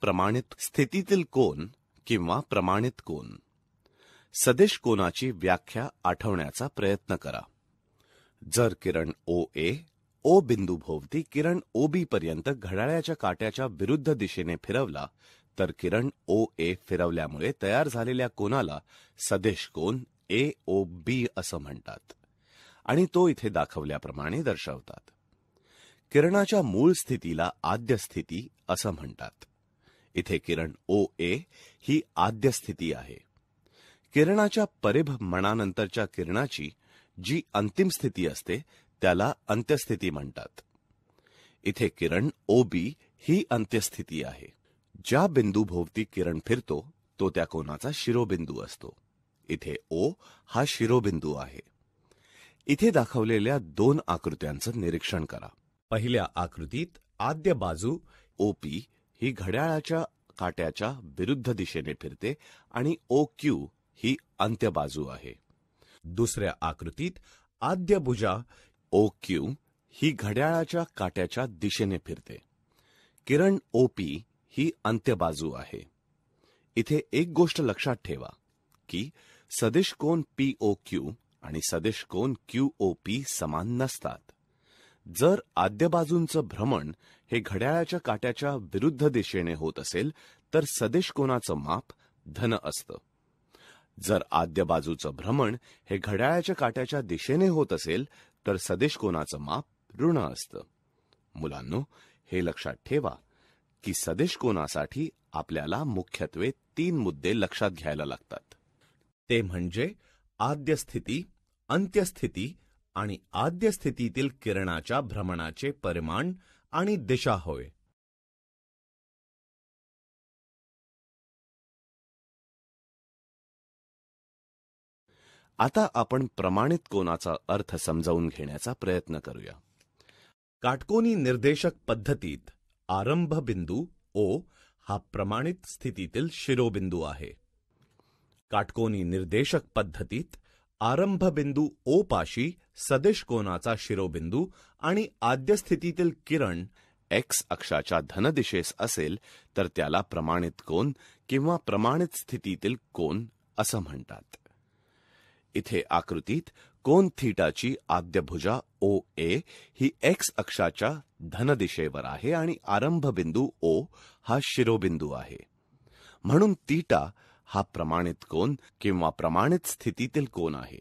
प्रमाणित स्थितीतील कोन किंवा प्रमाणित कोन. सदिश कोनाची व्याख्या आठवण्याचा प्रयत्न करा. जर किरण ओ ए ओ बिंदूभोवती किरण ओ बी पर्यंत घड्याळ्याच्या काट्याच्या विरुद्ध दिशेने फिरवला तर किरण ओ ए फिरवल्यामुळे तयार झालेल्या कोनाला सदिश कोन ए ओ बी असं म्हणतात आणि तो इथे दाखवल्याप्रमाणे दर्शवतात. किरणाच्या मूळ स्थितीला आद्य स्थिती असं म्हणतात. इथे किरण ओ ए ही आद्य स्थिती आहे. किरणाच्या परिभ्रमणानंतरच्या किरणाची जी अंतिम स्थिती असते त्याला अंत्यस्थिती म्हणतात. इथे किरण ओ बी ही अंत्यस्थिती आहे. ज्या बिंदूभोवती किरण फिरतो तो त्या कोणाचा शिरोबिंदू असतो. इथे ओ हा शिरोबिंदू आहे. इथे दाखवलेल्या दोन आकृत्यांचं निरीक्षण करा. पहिल्या आकृतीत आद्य बाजू ओपी ही घड्याळाच्या काट्याच्या विरुद्ध दिशेने फिरते आणि ओ क्यू ही अंत्य बाजू आहे. दुसऱ्या आकृतीत आद्य भुजा ओ क्यू ही घड्याळाच्या काट्याच्या दिशेने फिरते. किरण ओपी ही अंत्य बाजू आहे. इथे एक गोष्ट लक्षात ठेवा की सदिश कोन पी ओ क्यू आणि सदिश कोन क्यू ओ पी समान नसतात. जर आद्य बाजूंचं भ्रमण हे घड्याळाच्या काट्याच्या विरुद्ध दिशेने होत असेल तर सदिश कोणाचं माप धन असतं. जर आद्य बाजूचं भ्रमण हे घड्याळाच्या काट्याच्या दिशेने होत असेल तर सदिश कोणाचं माप ऋण असतं. मुलांनो हे लक्षात ठेवा की सदिश कोणासाठी आपल्याला मुख्यत्वे तीन मुद्दे लक्षात घ्यायला लागतात. ते म्हणजे आद्य स्थिती अंत्यस्थिती आणि आद्य स्थितीतील किरणाच्या भ्रमणाचे परिमाण आणि दिशा होय. आता आपण प्रमाणित कोनाचा अर्थ समजावून घेण्याचा प्रयत्न करूया. काटकोनी निर्देशक पद्धतीत आरंभ बिंदू ओ हा प्रमाणित स्थितीतील शिरोबिंदू आहे. काटकोनी निर्देशक पद्धतीत आरंभबिंदू ओ पाशी सदिश कोनाचा शिरोबिंदू आणि आद्य स्थितीतील किरण एक्स अक्षाच्या धनदिशेस असेल तर त्याला प्रमाणित कोन किंवा प्रमाणित स्थितीतील कोन असं म्हणतात. इथे आकृतीत कोन थीटाची आद्यभुजा ओ ए ही एक्स अक्षाच्या धनदिशेवर आहे आणि आरंभ बिंदू ओ हा शिरोबिंदू आहे. म्हणून तीटा हा प्रमाणित कोन किंवा प्रमाणित स्थितीतील कोन आहे.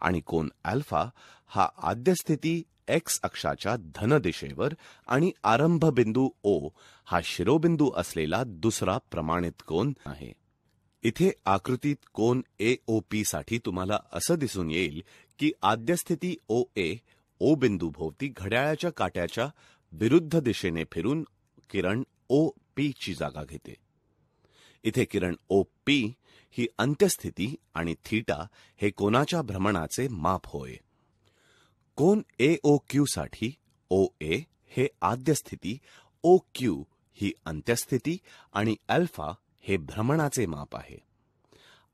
आणि कोन अल्फा हा आद्य स्थिती एक्स अक्षाच्या धन दिशेवर आणि आरंभ बिंदू ओ हा शिरोबिंदू असलेला दुसरा प्रमाणित कोन आहे. इथे आकृतीत कोन ए ओ पी साठी तुम्हाला असं दिसून येईल की आद्यस्थिती ओ ए ओ बिंदू भोवती घड्याळाच्या काट्याच्या विरुद्ध दिशेने फिरून किरण ओ पी ची जागा घेते. इथे किरण ओ पी ही अंत्यस्थिती आणि थीटा हे कोनाच्या भ्रमणाचे माप होय? कोन ए ओ क्यू साठी ओ ए हे आद्यस्थिती ओ क्यू ही अंत्यस्थिती आणि अल्फा हे भ्रमणाचे माप आहे.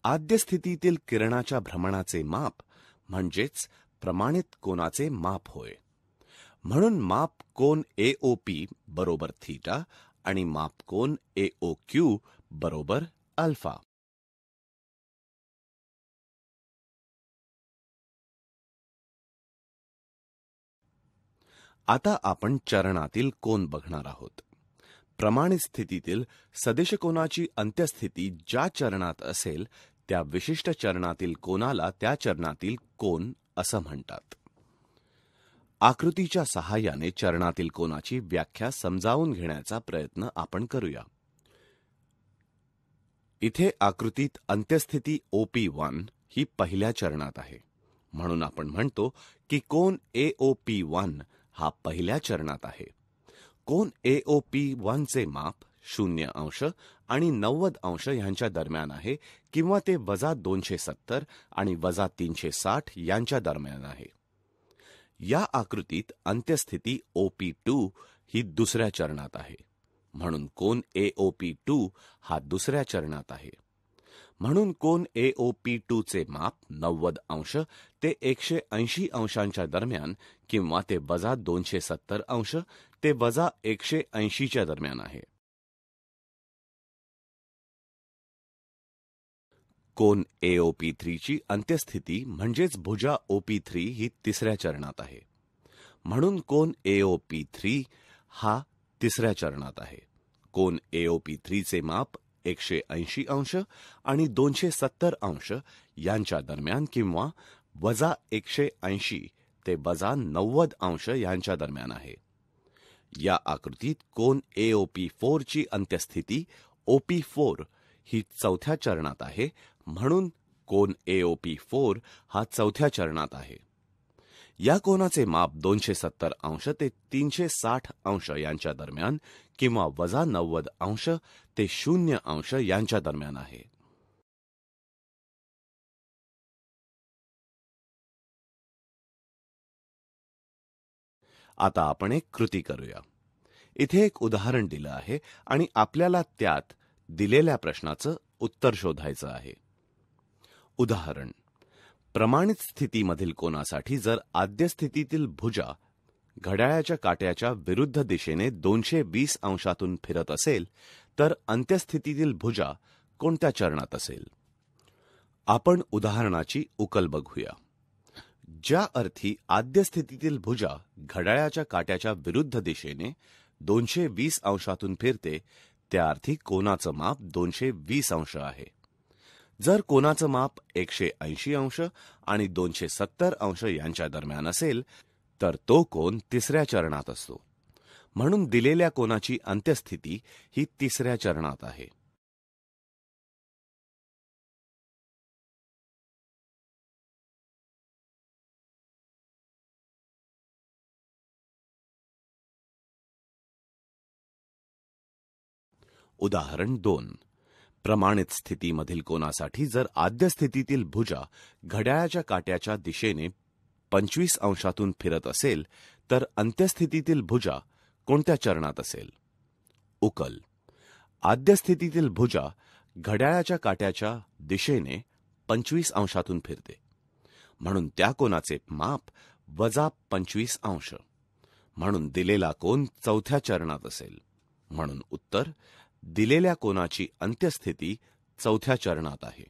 आद्यस्थितीतील किरणाच्या भ्रमणाचे माप म्हणजेच प्रमाणित कोनाचे माप होय. म्हणून माप कोन ए ओ पी बरोबर थीटा आणि माप कोन ए ओ क्यू बरोबर अल्फा. आता आपण चरणातील कोन बघणार आहोत. प्रमाणित स्थितीतील सदिश कोणाची अंत्यस्थिती ज्या चरणात असेल त्या विशिष्ट चरणातील कोनाला त्या चरणातील कोन असं म्हणतात. आकृतीच्या सहाय्याने चरणातील कोनाची व्याख्या समजावून घेण्याचा प्रयत्न आपण करूया. इथे आकृतीत अंत्यस्थिती ओपी वन ही पहिल्या चरणात आहे. म्हणून आपण म्हणतो की कोन ए ओ पी वन हा पहिल्या चरणात आहे. कोन ए ओ पी वनचे माप शून्य अंश आणि नव्वद अंश यांच्या दरम्यान आहे किंवा ते वजा दोनशे सत्तर आणि वजा तीनशे साठ यांच्या दरम्यान आहे. या आकृतीत अंत्यस्थिती ओपी टू ही दुसऱ्या चरणात आहे. म्हणून कोन ए ओ पी टू हा दुसऱ्या चरणात आहे. म्हणून कोन ए ओ पी टू चे माप नव्वद अंश ते एकशे ऐंशी अंशांच्या दरम्यान किंवा ते वजा दोनशे सत्तर अंश ते वजा एकशे ऐंशीच्या दरम्यान आहे. कोन एओपी थ्रीची अंत्यस्थिती म्हणजेच भुजा ओपी थ्री ही तिसऱ्या चरणात आहे. म्हणून कोन एओपी थ्री हा तिसऱ्या चरणात आहे. कोन एओपी थ्रीचे माप एकशे ऐंशी अंश आणि दोनशे सत्तर अंश यांच्या दरम्यान किंवा वजा एकशे ऐंशी ते वजा नव्वद अंश यांच्या दरम्यान आहे. या आकृतीत कोन एओपी फोरची अंत्यस्थिती ओपी फोर ही चौथ्या चरणात आहे म्हणून कोन एओपी फोर हा चौथ्या चरणात आहे. या कोनाचे माप दोनशे सत्तर अंश ते तीनशे साठ अंश यांच्या दरम्यान किंवा वजा नव्वद अंश ते शून्य अंश यांच्या दरम्यान आहे. आता आपण एक कृती करूया. इथे एक उदाहरण दिलं आहे आणि आपल्याला त्यात दिलेल्या प्रश्नाचं उत्तर शोधायचं आहे. उदाहरण प्रमाणित स्थितीमधील कोनासाठी जर आद्यस्थितीतील भुजा घड्याळाच्या काट्याच्या विरुद्ध दिशेने दोनशे वीस अंशातून फिरत असेल तर अंत्यस्थितीतील भुजा कोणत्या चरणात असेल? आपण उदाहरणाची उकल बघूया. ज्या अर्थी आद्यस्थितीतील भुजा घड्याळाच्या काट्याच्या विरुद्ध दिशेने दोनशे वीस अंशातून फिरते त्या अर्थी कोनाचं माप दोनशे वीस अंश आहे. जर कोणाचं माप एकशे ऐंशी अंश आणि दोनशे सत्तर अंश यांच्या दरम्यान असेल तर तो कोन तिसऱ्या चरणात असतो. म्हणून दिलेल्या कोणाची अंत्यस्थिती ही तिसऱ्या चरणात आहे. उदाहरण दोन. प्रमाणित स्थितीमधील कोनासाठी जर आद्य स्थितीतील भुजा घड्याळाच्या काट्याच्या दिशेने पंचवीस अंशातून फिरत असेल तर अंत्यस्थितीतील भुजा कोणत्या चरणात असेल? उकल. आद्य स्थितीतील भुजा घड्याळाच्या काट्याच्या दिशेने पंचवीस अंशातून फिरते. म्हणून त्या कोनाचे माप वजा पंचवीस अंश. म्हणून दिलेला कोन चौथ्या चरणात असेल. म्हणून उत्तर दिलेल्या कोनाची अंत्यस्थिती चौथ्या चरणात आहे.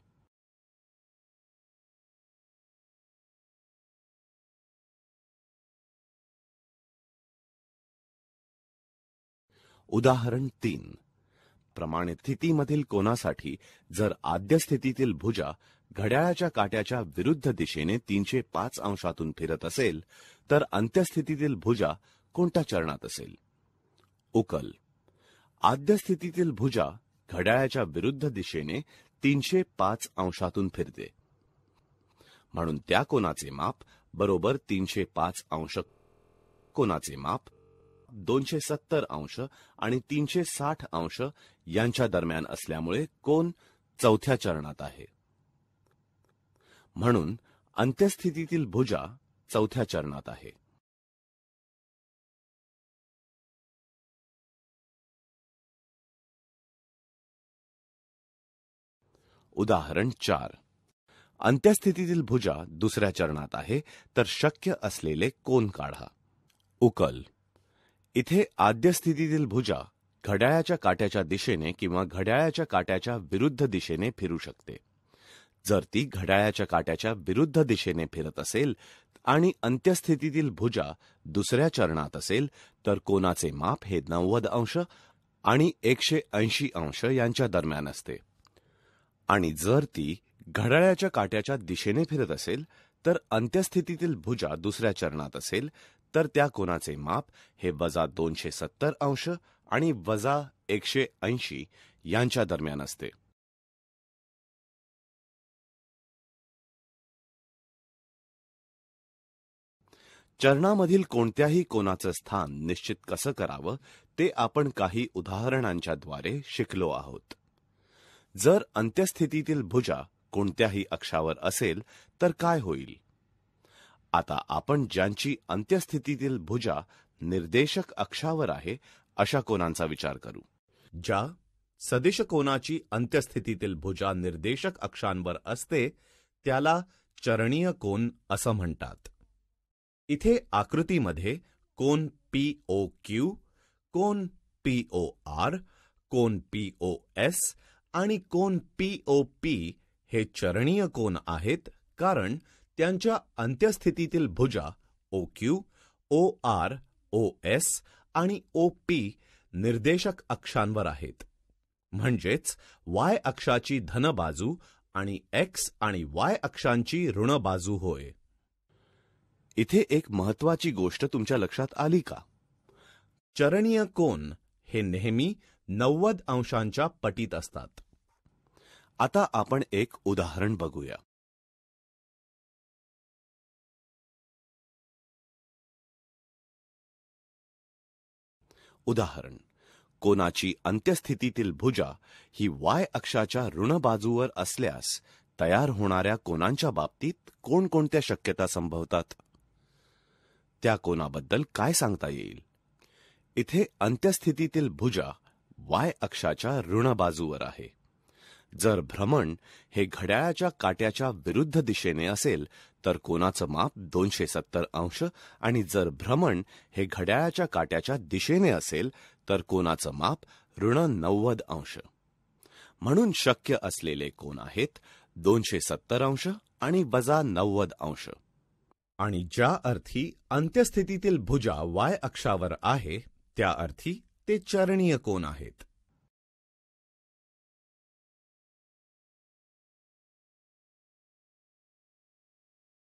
उदाहरण तीन. प्रमाणित स्थितीमधील कोनासाठी जर आद्य स्थितीतील भुजा घड्याळाच्या काट्याच्या विरुद्ध दिशेने तीनशे पाच अंशातून फिरत असेल तर अंत्यस्थितीतील भुजा कोणत्या चरणात असेल? उकल. आद्य स्थितीतील भुजा घड्याळाच्या विरुद्ध दिशेने तीनशे पाच अंशातून फिरते. म्हणून त्या कोणाचे माप बरोबर तीनशे पाच अंश कोनाचे माप दोनशे सत्तर अंश आणि तीनशे साठ अंश यांच्या दरम्यान असल्यामुळे कोण चौथ्या चरणात आहे. म्हणून अंत्यस्थितीतील भुजा चौथ्या चरणात आहे. उदाहरण चार. अंत्यस्थितीतील भुजा दुसऱ्या चरणात आहे तर शक्य असलेले कोण काढा? उकल. इथे आद्यस्थितीतील भुजा घड्याळाच्या काट्याच्या दिशेने किंवा घड्याळाच्या काट्याच्या विरुद्ध दिशेने फिरू शकते. जर ती घड्याळाच्या काट्याच्या विरुद्ध दिशेने फिरत असेल आणि अंत्यस्थितीतील भुजा दुसऱ्या चरणात असेल तर कोणाचे माप हे नव्वद अंश आणि एकशे ऐंशी अंश यांच्या दरम्यान असते. आणि जर ती घड्याळ्याच्या काट्याच्या दिशेने फिरत असेल तर अंत्यस्थितीतील भुजा दुसऱ्या चरणात असेल तर त्या कोणाचे माप हे वजा दोनशे सत्तर अंश आणि वजा एकशे ऐंशी यांच्या दरम्यान असते. चरणामधील कोणत्याही कोनाचं स्थान निश्चित कसं करावं ते आपण काही उदाहरणांच्याद्वारे शिकलो आहोत. जर अंत्यस्थितीतील भुजा कोणत्याही अक्षावर असेल तर काय होईल? आता आपण ज्यांची अंत्यस्थितीतील भुजा निर्देशक अक्षावर आहे अशा कोणांचा विचार करू? ज्या सदिश कोणाची अंत्यस्थितीतील भुजा निर्देशक अक्षांवर असते त्याला चरणीय कोन असं म्हणतात. इथे आकृतीमध्ये कोन पी ओ क्यू कोन पी ओ आर कोन पी ओ एस आणि कोण पी ओ पी हे चरणीय कोण आहेत कारण त्यांच्या अंत्यस्थितीतील भुजा O Q O R O S आणि ओ पी निर्देशक अक्षांवर आहेत. म्हणजेच वाय अक्षाची धन बाजू आणि एक्स आणि वाय अक्षांची ऋण बाजू होय. इथे एक महत्वाची गोष्ट तुमच्या लक्षात आली का? चरणीय कोण हे नेहमी नव्वद अंशांच्या पटीत असतात. आता आपण एक उदाहरण बघूया. उदाहरण कोणाची अंत्यस्थितीतील भुजा ही वाय अक्षाच्या ऋण बाजूवर असल्यास तयार होणाऱ्या कोणांच्या बाबतीत कोणकोणत्या शक्यता संभवतात? त्या कोणाबद्दल काय सांगता येईल? इथे अंत्यस्थितीतील भुजा वाय अक्षाच्या ऋण बाजूवर आहे. जर भ्रमण हे घड्याळाच्या काट्याच्या विरुद्ध दिशेने असेल तर कोनाचं माप दोनशे सत्तर अंश आणि जर भ्रमण हे घड्याळाच्या काट्याच्या दिशेने असेल तर कोनाचं माप ऋण नव्वद अंश. म्हणून शक्य असलेले कोण आहेत दोनशे सत्तर अंश आणि वजा नव्वद अंश. आणि ज्या अर्थी अंत्यस्थितीतील भुजा वाय अक्षावर आहे त्या अर्थी ते चरणीय कोण आहेत?